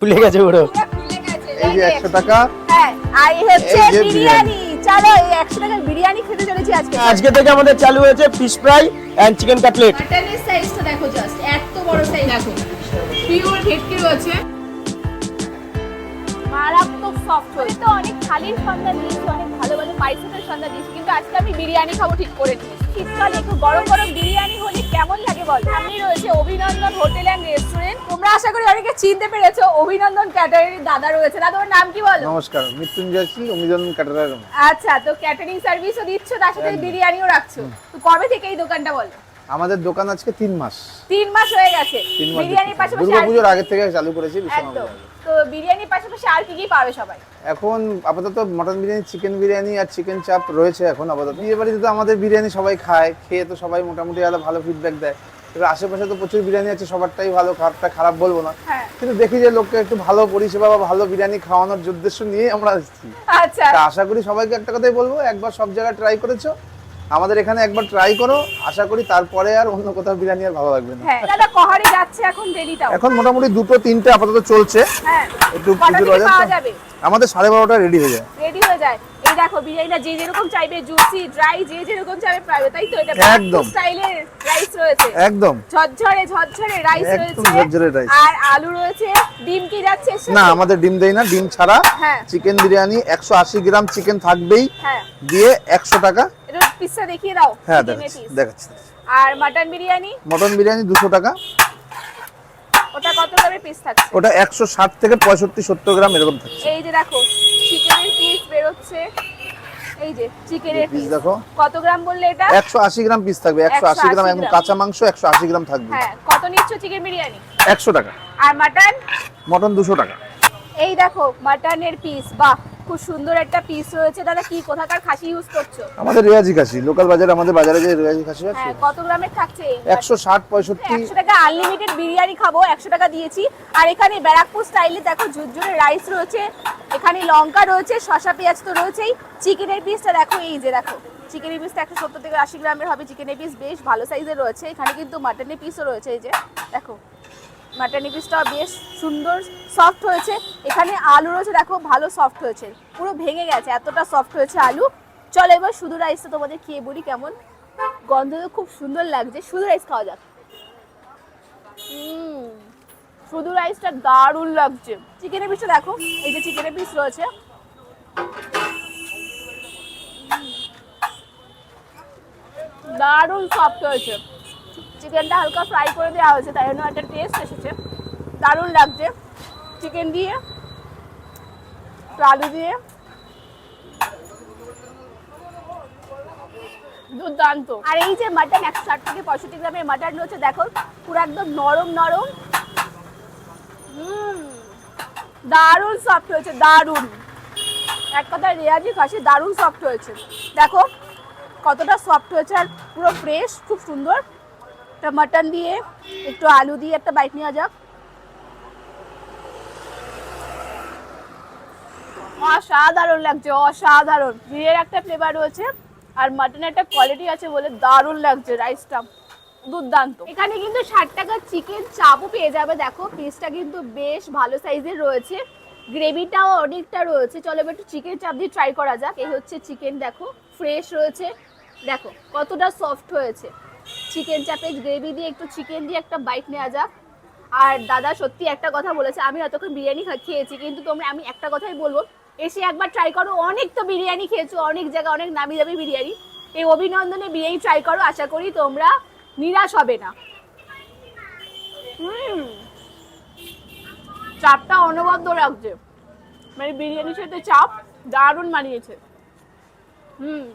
ফুলে গেছে পুরো। গেছে। এই যে একশো টাকা। হ্যাঁ আর এই হচ্ছে বিরিয়ানি। চলো এই একশো টাকার বিরিয়ানি খেতে চলেছি আজকে। আজকে থেকে আমাদের চালু হয়েছে fish fry and chicken cutlet মাটনের সাইজটা দেখো জাস্ট এত বড় সাইজ দেখো পিওর ভেটকি রয়েছে। মারাত্মক সফট হয়েছে। তো অনেক থালির সন্ধ্যা দিয়েছি অনেক ভালো ভালো পাইসেটের সন্ধ্যা দিয়েছি কিন্তু আজকে আমি বিরিয়ানি খাব ঠিক করে নিয়েছি শীতকালে একটু গরম গরম বিরিয়ানি হলে কেমন লাগে বল? সামনে রয়েছে অভিনন্দন হোটেল অ্যান্ড রেস্টুরেন্ট। তোমরা আশা করি অনেকে চিনতে পেরেছ অভিনন্দন ক্যাটারিং দাদা রয়েছে। দাদা তোমার নাম কি বলো? নমস্কার মৃত্যুঞ্জয় সিং অভিনন্দন ক্যাটারার আচ্ছা তো ক্যাটারিং সার্ভিসও দিচ্ছ তার সাথে বিরিয়ানিও রাখছো। তো কবে থেকে এই দোকানটা বলো? আমাদের দোকান আজকে তিন মাস। তিন মাস হয়ে গেছে। বিরিয়ানির পাশাপাশি দুর্গা আর পুজোর কি- আগের থেকে চালু করেছি তো বিরিয়ানির পাশাপাশি আর কি কি পাবে সবাই? এখন আপাতত মটন বিরিয়ানি চিকেন বিরিয়ানি আর চিকেন চাপ রয়েছে এখন আপাতত। বিয়ে বাড়িতে তো আমাদের বিরিয়ানি সবাই খায় খেয়ে তো সবাই মোটামুটি আলাদা ভালো ফিডব্যাক দেয়। এবার আশেপাশে তো প্রচুর বিরিয়ানি আছে সবারটাই ভালো খারাপটা খারাপ বলব না। হ্যাঁ। কিন্তু দেখি যে লোককে একটু ভালো পরিষেবা বা ভালো বিরিয়ানি খাওয়ানোর উদ্দেশ্য নিয়ে আমরা এসেছি। আচ্ছা। আশা করি সবাইকে একটা কথাই বলব একবার সব জায়গায় ট্রাই করেছ আমাদের এখানে একবার ট্রাই করো আশা করি তারপরে আর অন্য কোথাও বিরিয়ানি আর ভালো লাগবে না। হ্যাঁ দাদা কহারে যাচ্ছে এখন রেডিটাও এখন মোটামুটি দুটো তিনটে আপাতত চলছে। হ্যাঁ একটু কটা পুজোর পাওয়া যাবে? আমাদের সাড়ে বারোটা রেডি হয়ে যায়। রেডি হয়ে যায়। এই দেখো বিরিয়ানিটা যে যেরকম চাইবে জুসি ড্রাই যে যেরকম চাইবে পাবে তাই তো? এটা একদম। স্টাইলের রাইস রয়েছে। একদম। ঝরঝরে ঝরঝরে রাইস একদম রয়েছে। ঝরঝরে rice। আর আলু রয়েছে। ডিম কি যাচ্ছে? না আমাদের ডিম দেই না। ডিম ছাড়া হ্যাঁ। চিকেন বিরিয়ানি একশো আশি গ্রাম চিকেন থাকবেই। হ্যাঁ। দিয়ে একশো টাকা এটা পিসটা দেখিয়ে দাও হ্যাঁ দেখাচ্ছি দেখাচ্ছি আর মাটন বিরিয়ানি? মটন বিরিয়ানি দুশো টাকা। ওটা কত গ্রামের পিস থাকছে? ওটা একশো ষাট থেকে পঁয়ষট্টি সত্তর গ্রাম এরকম থাকছে। এই যে দেখো চিকেনের পিস বেরোচ্ছে। এই যে চিকেনের পিস দেখো। কত গ্রাম বললে এটা? একশো আশি গ্রাম পিস থাকবে একশো আশি 180 গ্রাম একদম কাঁচা মাংস একশো আশি গ্রাম থাকবে। হ্যাঁ কত নিচ্ছ চিকেন বিরিয়ানি? একশো টাকা। আর মাটন মটন দুশো টাকা। এই দেখো মাটনের পিস বাহ। খুব সুন্দর একটা পিস রয়েছে। দাদা কি কোথাকার খাসি ইউজ করছ? আমাদের রেয়াজি খাসি লোকাল বাজারে আমাদের বাজারে যে রেয়াজি খাসি আছে। হ্যাঁ কত গ্রামের থাকছে একশো ষাট পঁয়ষট্টি। একশো টাকা আনলিমিটেড বিরিয়ানি খাব একশো টাকা দিয়েছি। আর এখানে ব্যারাকপুর স্টাইলে দেখো ঝুরঝুরে রাইস রয়েছে। এখানে লঙ্কা রয়েছে শসা পেঁয়াজ তো রয়েছেই। চিকেনের পিসটা দেখো এই যে দেখো। চিকেনের পিসটা একশো সত্তর থেকে আশি গ্রামের হবে। চিকেনের পিস বেশ ভালো সাইজের রয়েছে। এখানে কিন্তু মাটনের পিসও রয়েছে এই যে দেখো। মাটনের পিসটাও বেশ সুন্দর সফট হয়েছে। এখানে আলু রয়েছে, দেখো, ভালো সফট হয়েছে। পুরো ভেঙে গেছে, এতটা সফট হয়েছে আলু। চলো এবার শুধু রাইসটা তোমাদের খেয়ে বলি কেমন। গন্ধ তো খুব সুন্দর লাগছে। শুধু রাইস খাওয়া যাক। শুধু রাইসটা দারুণ লাগছে। চিকেনের পিসটা দেখো, এই যে চিকেনের পিস রয়েছে। দারুণ সফট হয়েছে। চিকেনটা হালকা ফ্রাই করে দেওয়া হয়েছে, তাই জন্য একটা টেস্ট এসেছে। দারুণ লাগছে। চিকেন দিয়ে, আলু দিয়ে, দুর্দান্ত। আর এই যে মাটন একশো ষাট থেকে পঁয়ষট্টি গ্রামের মাটন রয়েছে, দেখো, পুরো একদম নরম নরম। দারুণ সফট হয়েছে দারুণ। এক কথায় রেয়াজি খাসি, দারুণ সফট হয়েছে দেখো, কতটা সফট হয়েছে আর পুরো ফ্রেশ খুব সুন্দর। একটা মাটন দিয়ে, একটু আলু দিয়ে একটা বাইট নেওয়া যাক। অসাধারণ লাগছে, অসাধারণ। ঘিয়ের একটা ফ্লেভার রয়েছে, আর মাটনের একটা কোয়ালিটি আছে বলে দারুণ লাগছে রাইসটা দুর্দান্ত। এখানে কিন্তু ষাট টাকার চিকেন চাপও পেয়ে যাবে। দেখো পিসটা কিন্তু বেশ ভালো সাইজের রয়েছে। গ্রেভিটাও অনেকটা রয়েছে। চলো একটু চিকেন চাপ দিয়ে ট্রাই করা যাক। এই হচ্ছে চিকেন দেখো ফ্রেশ রয়েছে। দেখো, কতটা সফট হয়েছে। চিকেন চাপের গ্রেভি দিয়ে একটু চিকেন দিয়ে একটা বাইট নেওয়া যাক। আর দাদা সত্যি একটা কথা বলেছে, আমি এতক্ষণ বিরিয়ানি খেয়েছি, কিন্তু তোমরা, আমি একটা কথাই বলব, এসে একবার ট্রাই করো, অনেক তো বিরিয়ানি খেয়েছো, অনেক জায়গায় অনেক নামি দামি বিরিয়ানি। এই অভিনন্দনে বিরিয়ানি ট্রাই করো, আশা করি তোমরা নিরাশ হবে না। হুম। চাপটা অনবদ্য লাগছে। মানে বিরিয়ানির সাথে চাপ দারুণ মানিয়েছে। হুম।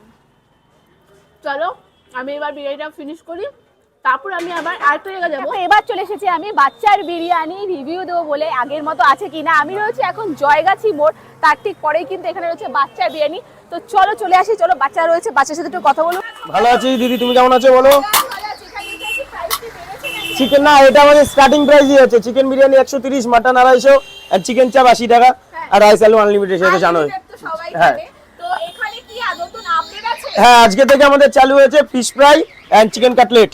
চলো। আমি এবার বিরিয়ানিটা ফিনিশ করি। তারপর আমি আবার আরেকটা জায়গা যাব। এবার চলে এসেছি আমি বাচ্চার বিরিয়ানি রিভিউ দেবো বলে আগের মতো আছে কিনা। আমি রয়েছে এখন জয়গাছি মোড় তার ঠিক পরেই কিন্তু এখানে রয়েছে বাচ্চার বিরিয়ানি। তো চলো চলে আসি চলো বাচ্চা রয়েছে বাচ্চার সাথে একটু কথা বলো। ভালো আছি দিদি তুমি কেমন আছো বলো? চিকেন না এটা আমাদের স্টার্টিং প্রাইসই আছে। চিকেন বিরিয়ানি একশো তিরিশ মাটন আড়াইশো আর চিকেন চাপ আশি টাকা আর রাইস আলু আনলিমিটেড সেটা জানোই। হ্যাঁ। তো এখানে কি আর নতুন আপডেট আছে হ্যাঁ আজকে থেকে আমাদের চালু হয়েছে fish fry and chicken cutlet.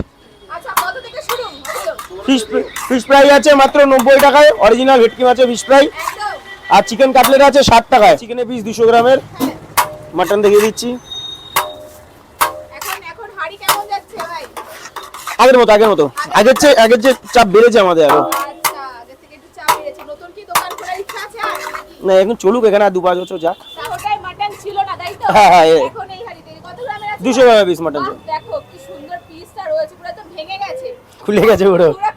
Fish fish fry আছে মাত্র নব্বই টাকায় অরিজিনাল ভেটকি মাছের ফিশ ফ্রাই আর চিকেন কাটলেট আছে ষাট টাকায়। চিকেনের পিস দুশো গ্রামের। মাটন দেখিয়ে দিচ্ছি। আগের মতো আগের মতো। আগের চেয়ে আগের যে চাপ বেড়েছে আমাদের আরও। আচ্ছা না এখন চলুক এখানে আর দু পাঁচ বছর যাক। হ্যাঁ, হ্যাঁ, 200 টাকা পিস মটন চপ দেখো কি সুন্দর পিসটা রয়েছে পুরো তো ভেঙে গেছে। খুলে গেছে পুরো। পুরো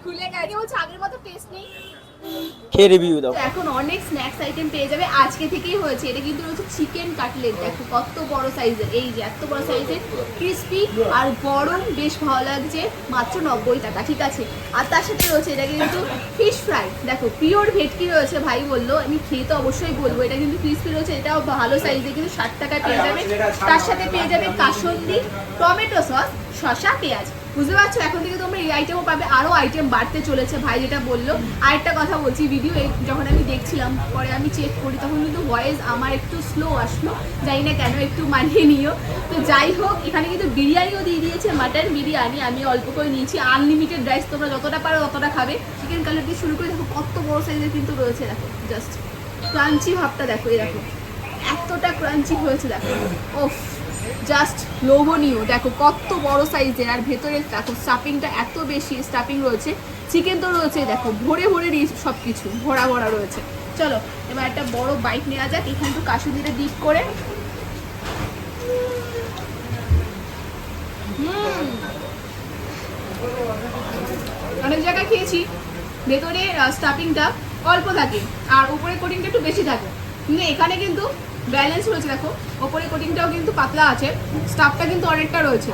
খেয়ে রিভিউ দাও। এখন অনেক স্ন্যাক্স আইটেম পেয়ে যাবে। আজকে থেকেই হয়েছে। এটা কিন্তু রয়েছে চিকেন কাটলেট দেখো কত বড় সাইজের এই যে এত বড় সাইজের ক্রিস্পি আর গরম বেশ ভালো লাগছে। মাত্র নব্বই টাকা। ঠিক আছে? আর তার সাথে রয়েছে এটা কিন্তু ফিশ ফ্রাই দেখো পিওর ভেটকি রয়েছে ভাই বলল। আমি খেয়ে তো অবশ্যই বলব। এটা কিন্তু ক্রিস্পি রয়েছে। এটাও ভালো সাইজে কিন্তু ষাট টাকায় পেয়ে যাবে। তার সাথে পেয়ে যাবে কাসন্দি টমেটো সস শসা, পেঁয়াজ। বুঝতে পারছ? এখন থেকে তোমরা এই আইটেমও পাবে। আরও আইটেম বাড়তে চলেছে ভাই যেটা বলল। আরেকটা কথা বলছি ভিডিও যখন আমি দেখছিলাম, পরে আমি চেক করি, তখন কিন্তু ভয়েস আমার একটু স্লো আসলো। জানি না কেন, একটু মানিয়ে নিও। তো যাই হোক, এখানে কিন্তু বিরিয়ানিও দিয়ে দিয়েছে মাটন বিরিয়ানি। আমি অল্প করে নিয়েছি। আনলিমিটেড রাইস তোমরা যতটা পারো ততটা খাবে। চিকেন কালার দিয়ে শুরু করে দেখো, কত বড় সাইজের কিন্তু রয়েছে, দেখো জাস্ট ক্রাঞ্চি ভাবটা দেখো দেখো এতটা ক্রাঞ্চি হয়েছে, দেখো। ওফ জাস্ট লোভনীয়। দেখো, কত বড় সাইজের আর ভেতরে দেখো স্টাফিংটা এত বেশি স্টাফিং রয়েছে। চিকেন তো রয়েছে, দেখো, ভরে ভরে সব কিছু ভরা ভরা রয়েছে। চলো, এবার একটা বড় বাইক নেওয়া যাক, এখানে একটু কাশুদিরে ডিপ করে। অনেক জায়গায় খেয়েছি। ভেতরে স্টাফিংটা অল্প থাকে, আর উপরে কোটিংটা একটু বেশি থাকে। কিন্তু এখানে কিন্তু ব্যালেন্স রয়েছে, দেখো। ওপরে কোটিংটাও কিন্তু পাতলা আছে স্টাফটা কিন্তু অনেকটা রয়েছে।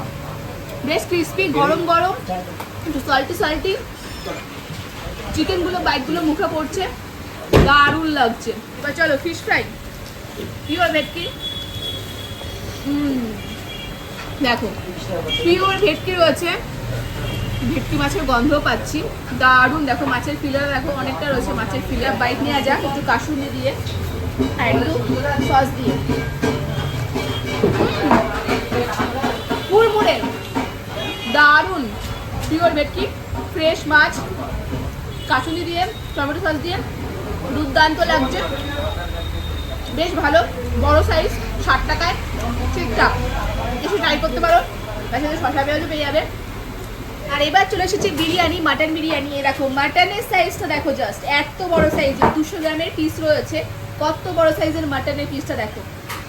বেশ ক্রিস্পি গরম গরম, একটু সল্টি সল্টি চিকেনগুলো বাইকগুলো মুখে পড়ছে, দারুণ লাগছে। এবার চলো ফিশ ফ্রাই পিওর ভেটকি। দেখো পিওর ভেটকি রয়েছে। ভেটকি মাছের গন্ধ পাচ্ছি। দারুণ, দেখো, মাছের ফিলার দেখো, অনেকটা রয়েছে। মাছের ফিলার বাইক নেওয়া যাক, একটু কাশুনি দিয়ে। আর সস দিয়ে। মুড়মুড়ে পিওর ভেটকি ফ্রেশ মাছ কাশুনি দিয়ে, টমেটো সস দিয়ে, দুর্দান্ত লাগছে। বেশ ভালো, বড় সাইজ ষাট টাকায়। ঠিকঠাক। এসে ট্রাই করতে পারো। তার সাথে শশা পেঁয়াজও পেয়ে যাবে। আর এবার চলে এসেছে বিরিয়ানি মাটন বিরিয়ানি। এ দেখো মাটনের সাইজটা দেখো জাস্ট এত বড় সাইজের দুশো গ্রামের পিস রয়েছে। কত বড় সাইজের মাটনের পিসটা দেখো।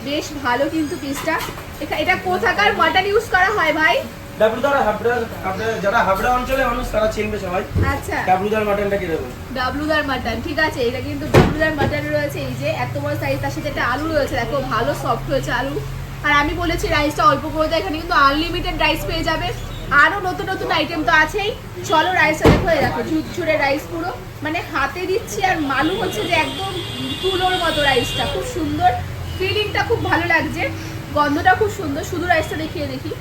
বেশ ভালো কিন্তু পিসটা এটা কোথাকার মাটন ইউজ করা হয় ভাই? ডাবলুদার হাবড়া হাবড়া যারা হাবড়া অঞ্চলে মানুষ তারা চিনবে সবাই আচ্ছা। ডাবলুদার মাটনটা কীরকম ডাবলুদার মাটন ঠিক আছে। এটা কিন্তু ডাবলুদার মাটন রয়েছে। এই যে এত বড় সাইজ তার সাথে একটা আলু রয়েছে। দেখো ভালো সফট হয়েছে আলু। আর আমি বলেছি রাইসটা অল্প করে দেয় এখানে কিন্তু আনলিমিটেড রাইস পেয়ে যাবে। আরও নতুন নতুন আইটেম তো আছেই। চলো রাইসটা দেখো দেখো ঝুরঝুরে রাইস পুরো। মানে হাতে দিচ্ছি আর মালুম হচ্ছে যে একদম তুলোর মতো রাইসটা খুব সুন্দর। ফিলিংটা খুব ভালো লাগছে। গন্ধটা খুব সুন্দর। শুধু রাইসটা দেখিয়ে দেখি।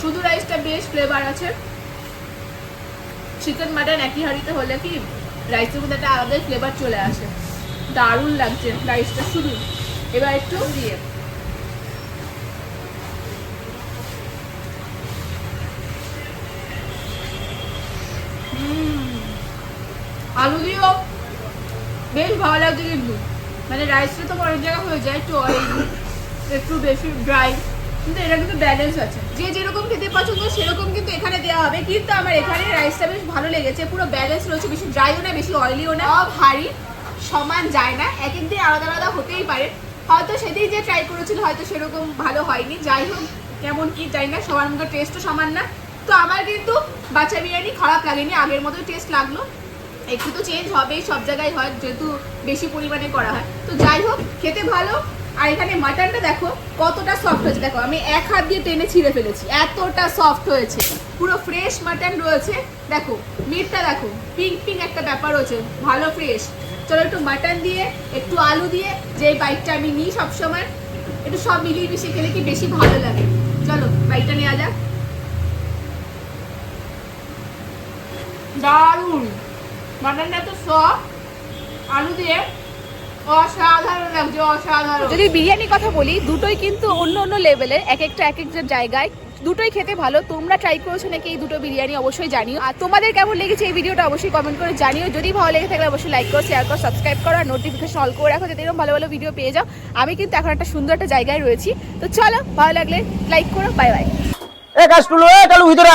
শুধু রাইসটা বেশ ফ্লেভার আছে। চিকেন মাটন একই হাঁড়িতে হলে কি রাইসের মধ্যে একটা আলাদাই ফ্লেভার চলে আসে। দারুণ লাগছে রাইসটা শুধু। এবার একটু দিয়ে হুম, আলু দিয়েও বেশ ভালো লাগছে কিন্তু। মানে রাইসটা তো অনেক জায়গা হয়ে যায়, একটু অয়েলি একটু বেশি ড্রাই কিন্তু এটা কিন্তু ব্যালেন্স আছে। যে যেরকম খেতে পছন্দ, সেরকম কিন্তু এখানে দেওয়া হবে। কিন্তু আমার এখানে রাইসটা বেশ ভালো লেগেছে, পুরো ব্যালেন্স রয়েছে, বেশি ড্রাইও না, বেশি অয়েলিও না। হাড়ি সমান যায় না, এক এক দিন আলাদা আলাদা হতেই পারে। হয়তো সেদিন যে ট্রাই করেছিল, হয়তো সেরকম ভালো হয়নি। যাই হোক, কেমন কি জানি না, সবার মতো টেস্টও সমান না। তো আমার কিন্তু বাচ্চা বিরিয়ানি খারাপ লাগেনি, আগের মতো টেস্ট লাগল। একটু তো চেঞ্জ হবেই, সব জায়গায় হয়, যেহেতু বেশি পরিমাণে করা হয়। তো যাই হোক, খেতে ভালো। আর এখানে মাটনটা দেখো, কতটা সফট হয়েছে। দেখো, আমি এক হাত দিয়ে টেনে ছিঁড়ে ফেলেছি। এতটা সফট হয়েছে। পুরো ফ্রেশ মাটন রয়েছে। দেখো মিটটা দেখো পিঙ্ক পিঙ্ক একটা ব্যাপার রয়েছে। ভালো ফ্রেশ চলো একটু মাটন দিয়ে, একটু আলু দিয়ে যে বাইকটা আমি নিই সবসময়, একটু সব মিলিয়ে মিশিয়ে খেলে কি বেশি ভালো লাগে? চলো বাইকটা নেওয়া যাক। দারুণ! মাটনটা তো সফট আলু দিয়ে অসাধারণ লাগছে অসাধারণ। যদি বিরিয়ানির কথা বলি দুটোই কিন্তু অন্য অন্য লেভেলের এক একটা এক একটা জায়গায়। দুটোই খেতে ভালো তোমরা ট্রাই করেছ নাকি এই দুটো বিরিয়ানি অবশ্যই জানিও। আর তোমাদের কেমন লেগেছে এই ভিডিওটা অবশ্যই কমেন্ট করে জানিও। যদি ভালো লেগে থাকলে অবশ্যই লাইক করো শেয়ার করো সাবস্ক্রাইব করো আর নোটিফিকেশন অল করে রাখো যাতে এরকম ভালো ভালো ভিডিও পেয়ে যাও। আমি কিন্তু এখন একটা সুন্দর একটা জায়গায় রয়েছি। তো চলো ভালো লাগলে লাইক করো বাই বাই এ ভিতরে